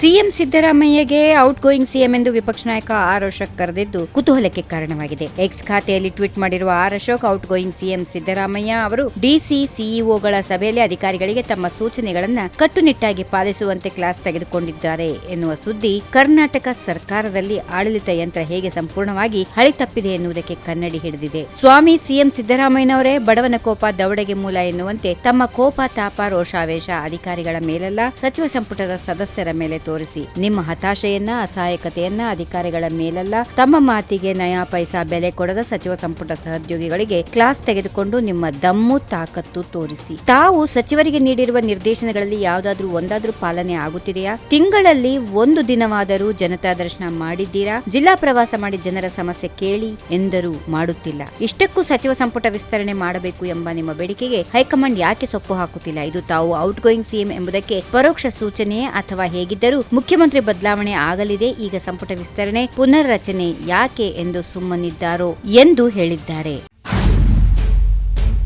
CM ಸಿದ್ದರಾಮಯ್ಯಗೆ out going CM ಎಂದು ವಿಪಕ್ಷ ನಾಯಕ ಆರ್ ಅಶೋಕ್ ಕರೆದಿದ್ದು ಕುತೂಹಲಕ್ಕೆ ಕಾರಣವಾಗಿದೆ. ಎಕ್ಸ್ ಖಾತೆಯಲ್ಲಿ ಟ್ವೀಟ್ ಮಾಡಿರುವ R Ashok out going CM Siddaramaiah ಅವರು ಡಿಸಿ ಸಿಇಒಗಳ ಸಭೆಯಲ್ಲಿ ಅಧಿಕಾರಿಗಳಿಗೆ ತಮ್ಮ ಸೂಚನೆಗಳನ್ನು ಕಟ್ಟುನಿಟ್ಟಾಗಿ ಪಾಲಿಸುವಂತೆ ಕ್ಲಾಸ್ ತೆಗೆದುಕೊಂಡಿದ್ದಾರೆ ಎನ್ನುವ ಸುದ್ದಿ ಕರ್ನಾಟಕ ಸರ್ಕಾರದಲ್ಲಿ ಆಡಳಿತ ಯಂತ್ರ ಹೇಗೆ ಸಂಪೂರ್ಣವಾಗಿ ಹಳಿ ತಪ್ಪಿದೆ ಎನ್ನುವುದಕ್ಕೆ ಕನ್ನಡಿ ಹಿಡಿದಿದೆ. ಸ್ವಾಮಿ ಸಿಎಂ ಸಿದ್ದರಾಮಯ್ಯನವರೇ ಬಡವನ ಕೋಪ ದವಡೆಗೆ ಮೂಲ ಎನ್ನುವಂತೆ ತಮ್ಮ ಕೋಪ ತಾಪ ರೋಷಾವೇಶ ಅಧಿಕಾರಿಗಳ ಮೇಲಲ್ಲ, ಸಚಿವ ಸಂಪುಟದ ಸದಸ್ಯರ ಮೇಲೆ ತೋರಿಸಿ. ನಿಮ್ಮ ಹತಾಶೆಯನ್ನ, ಅಸಹಾಯಕತೆಯನ್ನ, ಅಧಿಕಾರಿಗಳ ಮೇಲಲ್ಲ, ತಮ್ಮ ಮಾತಿಗೆ ನಯಾ ಪೈಸಾ ಬೆಲೆ ಕೊಡದ ಸಚಿವ ಸಂಪುಟ ಸಹೋದ್ಯೋಗಿಗಳಿಗೆ ಕ್ಲಾಸ್ ತೆಗೆದುಕೊಂಡು ನಿಮ್ಮ ದಮ್ಮು ತಾಕತ್ತು ತೋರಿಸಿ. ತಾವು ಸಚಿವರಿಗೆ ನೀಡಿರುವ ನಿರ್ದೇಶನಗಳಲ್ಲಿ ಯಾವುದಾದ್ರೂ ಒಂದಾದ್ರೂ ಪಾಲನೆ ಆಗುತ್ತಿದೆಯಾ? ತಿಂಗಳಲ್ಲಿ ಒಂದು ದಿನವಾದರೂ ಜನತಾ ದರ್ಶನ ಮಾಡಿದ್ದೀರಾ? ಜಿಲ್ಲಾ ಪ್ರವಾಸ ಮಾಡಿ ಜನರ ಸಮಸ್ಯೆ ಕೇಳಿ ಎಂದರೂ ಮಾಡುತ್ತಿಲ್ಲ. ಇಷ್ಟಕ್ಕೂ ಸಚಿವ ಸಂಪುಟ ವಿಸ್ತರಣೆ ಮಾಡಬೇಕು ಎಂಬ ನಿಮ್ಮ ಬೇಡಿಕೆಗೆ ಹೈಕಮಾಂಡ್ ಯಾಕೆ ಸೊಪ್ಪು ಹಾಕುತ್ತಿಲ್ಲ? ಇದು ತಾವು ಔಟ್ ಗೋಯಿಂಗ್ ಸಿಎಂ ಎಂಬುದಕ್ಕೆ ಪರೋಕ್ಷ ಸೂಚನೆಯೇ ಅಥವಾ ಹೇಗಿದ್ದರೂ ಮುಖ್ಯಮಂತ್ರಿ ಬದಲಾವಣೆ ಆಗಲಿದೆ ಈಗ ಸಂಪುಟ ವಿಸ್ತರಣೆ ಪುನರ್ರಚನೆ ಯಾಕೆ ಎಂದು ಸುಮ್ಮನಿದ್ದಾರೋ ಎಂದು ಹೇಳಿದ್ದಾರೆ.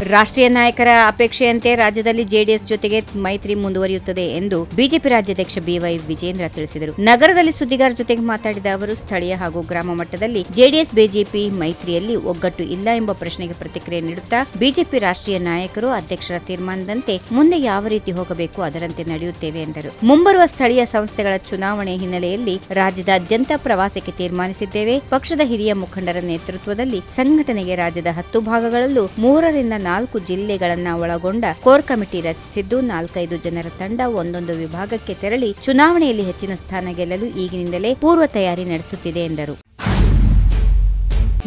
ರಾಷ್ಟ್ರೀಯ ನಾಯಕರ ಅಪೇಕ್ಷೆಯಂತೆ ರಾಜ್ಯದಲ್ಲಿ ಜೆಡಿಎಸ್ ಜೊತೆಗೆ ಮೈತ್ರಿ ಮುಂದುವರಿಯುತ್ತದೆ ಎಂದು ಬಿಜೆಪಿ ರಾಜ್ಯಾಧ್ಯಕ್ಷ ಬಿವೈ ವಿಜೇಂದ್ರ ತಿಳಿಸಿದರು. ನಗರದಲ್ಲಿ ಸುದ್ದಿಗಾರ ಜೊತೆಗೆ ಮಾತಾಡಿದ ಅವರು, ಸ್ಥಳೀಯ ಹಾಗೂ ಗ್ರಾಮ ಮಟ್ಟದಲ್ಲಿ ಜೆಡಿಎಸ್, ಬಿಜೆಪಿ ಮೈತ್ರಿಯಲ್ಲಿ ಒಗ್ಗಟ್ಟು ಇಲ್ಲ ಎಂಬ ಪ್ರಶ್ನೆಗೆ ಪ್ರತಿಕ್ರಿಯೆ ನೀಡುತ್ತಾ ಬಿಜೆಪಿ ರಾಷ್ಟ್ರೀಯ ನಾಯಕರು ಅಧ್ಯಕ್ಷರ ತೀರ್ಮಾನದಂತೆ ಮುಂದೆ ಯಾವ ರೀತಿ ಹೋಗಬೇಕು ಅದರಂತೆ ನಡೆಯುತ್ತೇವೆ ಎಂದರು. ಮುಂಬರುವ ಸ್ಥಳೀಯ ಸಂಸ್ಥೆಗಳ ಚುನಾವಣೆ ಹಿನ್ನೆಲೆಯಲ್ಲಿ ರಾಜ್ಯದಾದ್ಯಂತ ಪ್ರವಾಸಕ್ಕೆ ತೀರ್ಮಾನಿಸಿದ್ದೇವೆ. ಪಕ್ಷದ ಹಿರಿಯ ಮುಖಂಡರ ನೇತೃತ್ವದಲ್ಲಿ ಸಂಘಟನೆಗೆ ರಾಜ್ಯದ ಹತ್ತು ಭಾಗಗಳಲ್ಲೂ ಮೂರರಿಂದ ನಾಲ್ಕು ಜಿಲ್ಲೆಗಳನ್ನ ಒಳಗೊಂಡ ಕೋರ್ ಕಮಿಟಿ ರಚಿಸಿದ್ದು, ನಾಲ್ಕೈದು ಜನರ ತಂಡ ಒಂದೊಂದು ವಿಭಾಗಕ್ಕೆ ತೆರಳಿ ಚುನಾವಣೆಯಲ್ಲಿ ಹೆಚ್ಚಿನ ಸ್ಥಾನ ಗೆಲ್ಲಲು ಈಗಿನಿಂದಲೇ ಪೂರ್ವ ತಯಾರಿ ನಡೆಸುತ್ತಿದೆ ಎಂದರು.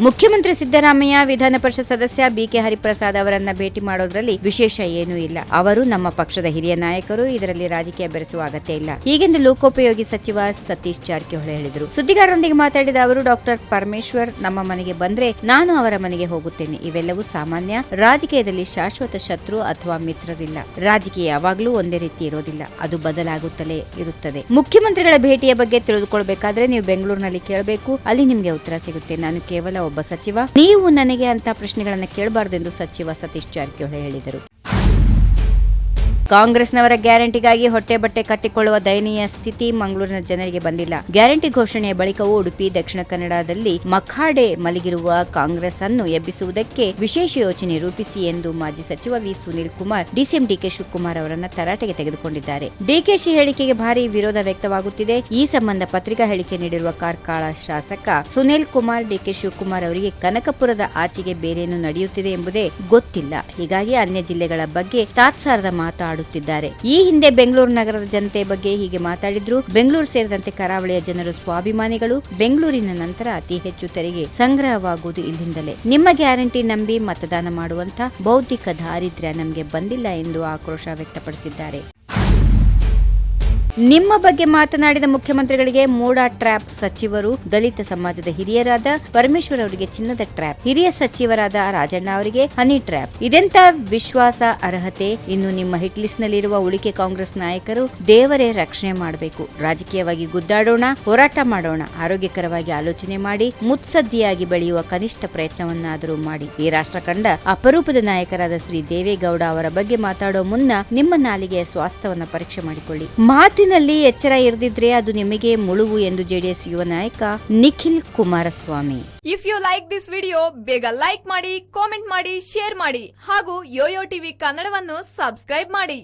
ಮುಖ್ಯಮಂತ್ರಿ ಸಿದ್ದರಾಮಯ್ಯ, ವಿಧಾನ ಪರಿಷತ್ ಸದಸ್ಯ ಬಿಕೆ ಹರಿಪ್ರಸಾದ್ ಅವರನ್ನ ಭೇಟಿ ಮಾಡೋದ್ರಲ್ಲಿ ವಿಶೇಷ ಏನೂ ಇಲ್ಲ. ಅವರು ನಮ್ಮ ಪಕ್ಷದ ಹಿರಿಯ ನಾಯಕರು, ಇದರಲ್ಲಿ ರಾಜಕೀಯ ಬೆರೆಸುವ ಅಗತ್ಯ ಇಲ್ಲ. ಹೀಗೆಂದು ಲೋಕೋಪಯೋಗಿ ಸಚಿವ ಸತೀಶ್ ಜಾರಕಿಹೊಳಿ ಹೇಳಿದರು. ಸುದ್ದಿಗಾರರೊಂದಿಗೆ ಮಾತಾಡಿದ ಅವರು, ಡಾಕ್ಟರ್ ಪರಮೇಶ್ವರ್, ನಮ್ಮ ಮನೆಗೆ ಬಂದ್ರೆ ನಾನು ಅವರ ಮನೆಗೆ ಹೋಗುತ್ತೇನೆ. ಇವೆಲ್ಲವೂ ಸಾಮಾನ್ಯ, ರಾಜಕೀಯದಲ್ಲಿ ಶಾಶ್ವತ ಶತ್ರು ಅಥವಾ ಮಿತ್ರರಿಲ್ಲ. ರಾಜಕೀಯ ಯಾವಾಗಲೂ ಒಂದೇ ರೀತಿ ಇರೋದಿಲ್ಲ. ಅದು ಬದಲಾಗುತ್ತಲೇ ಇರುತ್ತದೆ. ಮುಖ್ಯಮಂತ್ರಿಗಳ ಭೇಟಿಯ ಬಗ್ಗೆ ತಿಳಿದುಕೊಳ್ಬೇಕಾದ್ರೆ ನೀವು ಬೆಂಗಳೂರಿನಲ್ಲಿ ಕೇಳಬೇಕು. ಅಲ್ಲಿ ನಿಮಗೆ ಉತ್ತರ ಸಿಗುತ್ತೆ. ನಾನು ಕೇವಲ ಒಬ್ಬ ಸಚಿವ? ನೀವು ನನಗೆ ಅಂತ ಪ್ರಶ್ನೆಗಳನ್ನು ಕೇಳಬಾರದು ಎಂದು ಸಚಿವ ಸತೀಶ್ ಜಾರಕಿಹೊಳಿ ಹೇಳಿದರು. ಕಾಂಗ್ರೆಸ್ನವರ ಗ್ಯಾರಂಟಿಗಾಗಿ ಹೊಟ್ಟೆ ಬಟ್ಟೆ ಕಟ್ಟಿಕೊಳ್ಳುವ ದಯನೀಯ ಸ್ಥಿತಿ ಮಂಗಳೂರಿನ ಜನರಿಗೆ ಬಂದಿಲ್ಲ. ಗ್ಯಾರಂಟಿ ಘೋಷಣೆಯ ಬಳಿಕವೂ ಉಡುಪಿ, ದಕ್ಷಿಣ ಕನ್ನಡದಲ್ಲಿ ಮಖಾಡೆ ಮಲಗಿರುವ ಕಾಂಗ್ರೆಸ್ ಅನ್ನು ಎಬ್ಬಿಸುವುದಕ್ಕೆ ವಿಶೇಷ ಯೋಜನೆ ರೂಪಿಸಿ ಎಂದು ಮಾಜಿ ಸಚಿವ V. Sunil Kumar DCM DK Shivakumar ಅವರನ್ನ ತರಾಟೆಗೆ ತೆಗೆದುಕೊಂಡಿದ್ದಾರೆ. ಡಿಕೆಶಿ ಹೇಳಿಕೆಗೆ ಭಾರಿ ವಿರೋಧ ವ್ಯಕ್ತವಾಗುತ್ತಿದೆ. ಈ ಸಂಬಂಧ ಪತ್ರಿಕಾ ಹೇಳಿಕೆ ನೀಡಿರುವ ಕಾರ್ಕಳ ಶಾಸಕ ಸುನೀಲ್ ಕುಮಾರ್ ಡಿಕೆ ಶಿವಕುಮಾರ್ ಅವರಿಗೆ ಕನಕಪುರದ ಆಚೆಗೆ ಬೇರೇನು ನಡೆಯುತ್ತಿದೆ ಎಂಬುದೇ ಗೊತ್ತಿಲ್ಲ. ಹೀಗಾಗಿ ಅನ್ಯ ಜಿಲ್ಲೆಗಳ ಬಗ್ಗೆ ತಾತ್ಸಾರದ ಮಾತಾಡುತ್ತಿದ್ದಾರೆ ಈ ಹಿಂದೆ ಬೆಂಗಳೂರು ನಗರದ ಜನತೆ ಬಗ್ಗೆ ಹೀಗೆ ಮಾತಾಡಿದ್ರು. ಬೆಂಗಳೂರು ಸೇರಿದಂತೆ ಕರಾವಳಿಯ ಜನರು ಸ್ವಾಭಿಮಾನಿಗಳು. ಬೆಂಗಳೂರಿನ ನಂತರ ಅತಿ ಹೆಚ್ಚು ತೆರಿಗೆ ಸಂಗ್ರಹವಾಗುವುದು ಇಲ್ಲಿಂದಲೇ. ನಿಮ್ಮ ಗ್ಯಾರಂಟಿ ನಂಬಿ ಮತದಾನ ಮಾಡುವಂತ ಬೌದ್ಧಿಕ ದಾರಿದ್ರ್ಯ ನಮಗೆ ಬಂದಿಲ್ಲ ಎಂದು ಆಕ್ರೋಶ ವ್ಯಕ್ತಪಡಿಸಿದ್ದಾರೆ. ನಿಮ್ಮ ಬಗ್ಗೆ ಮಾತನಾಡಿದ ಮುಖ್ಯಮಂತ್ರಿಗಳಿಗೆ ಮೋಡ ಟ್ರ್ಯಾಪ್ ಸಚಿವರು, ದಲಿತ ಸಮಾಜದ ಹಿರಿಯರಾದ ಪರಮೇಶ್ವರ್ ಅವರಿಗೆ ಚಿನ್ನದ ಟ್ರ್ಯಾಪ್, ಹಿರಿಯ ಸಚಿವರಾದ ರಾಜಣ್ಣ ಅವರಿಗೆ ಹನಿ ಟ್ರ್ಯಾಪ್. ಇದೆಂತ ವಿಶ್ವಾಸ, ಅರ್ಹತೆ? ಇನ್ನು ನಿಮ್ಮ ಹಿಟ್ ಲಿಸ್ಟ್ ನಲ್ಲಿರುವ ಉಳಿಕೆ ಕಾಂಗ್ರೆಸ್ ನಾಯಕರು ದೇವರೇ ರಕ್ಷಣೆ ಮಾಡಬೇಕು. ರಾಜಕೀಯವಾಗಿ ಗುದ್ದಾಡೋಣ, ಹೋರಾಟ ಮಾಡೋಣ. ಆರೋಗ್ಯಕರವಾಗಿ ಆಲೋಚನೆ ಮಾಡಿ, ಮುತ್ಸದ್ದಿಯಾಗಿ ಬೆಳೆಯುವ ಕನಿಷ್ಠ ಪ್ರಯತ್ನವನ್ನಾದರೂ ಮಾಡಿ. ಈ ರಾಷ್ಟ್ರ ಕಂಡ ಅಪರೂಪದ ನಾಯಕರಾದ ಶ್ರೀ ದೇವೇಗೌಡ ಅವರ ಬಗ್ಗೆ ಮಾತಾಡೋ ಮುನ್ನ ನಿಮ್ಮ ನಾಲಿಗೆಯ ಸ್ವಾಸ್ಥ್ಯವನ್ನ ಪರೀಕ್ಷೆ ಮಾಡಿಕೊಳ್ಳಿ. ಮಾತಿನಲ್ಲಿ ಎಚ್ಚರ ಇರದಿದ್ರೆ ಅದು ನಿಮಗೆ ಮುಳುವು ಎಂದು ಜೆಡಿಎಸ್ ಯುವ ನಾಯಕ Nikhil Kumaraswamy. If you like this video ಬೇಗ ಲೈಕ್ ಮಾಡಿ ಕಾಮೆಂಟ್ ಮಾಡಿ ಶೇರ್ ಮಾಡಿ ಹಾಗೂ ಯೋಯೋ ಟಿವಿ ಕನ್ನಡವನ್ನು ಸಬ್ಸ್ಕ್ರೈಬ್ ಮಾಡಿ.